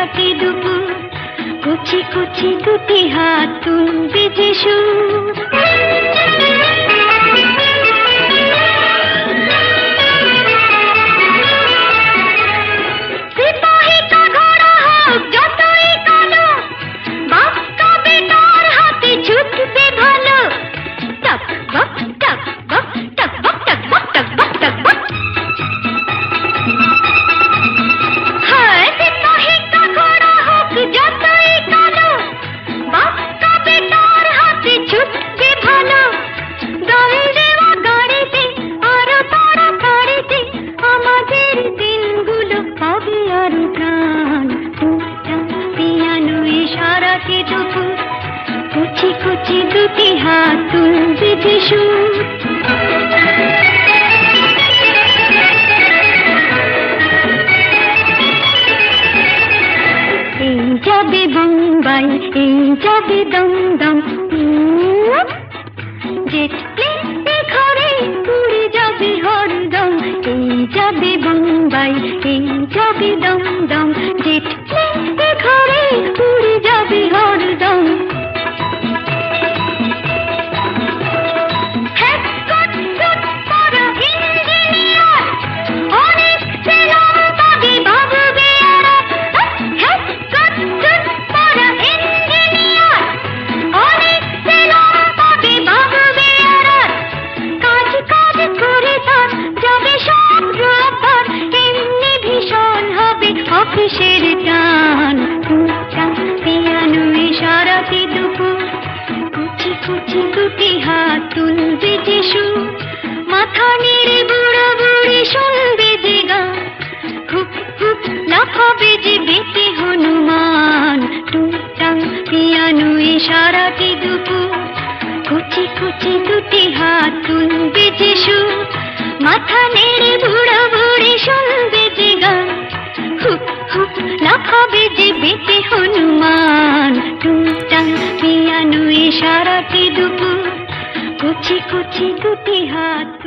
এ সারাটি দুপুর কুচি কুচি দুপুর কুচি কুচি দুটি হাত তুলবে যে সুর এই যাবে বোম্বাই, এই যাবে দমদম। জেট প্লেনে ঘরে উড়ে যাবে হরদম, এই যাবে বোম্বাই, এই যাবে দমদম। জেট প্লেনে ঘরে উড়ে যাবে হরদম টান পিয়ানো কুচি কুচি দুটি হাত তুলবে যে মাথা নেড়ে বুড়ো বুড়ি শুনবে যে গান। হুপ হুপ লাফাবে যে বেতে হনুমান। টুকটাং পিয়ানো কুচি কুচি দুটি হাত তুলবে যে মাথা লাফাবে যে বেতে হনুমান। টুংটাং পিয়ানো ইশারাটি দুপুর কুচি কুচি দুটি হাত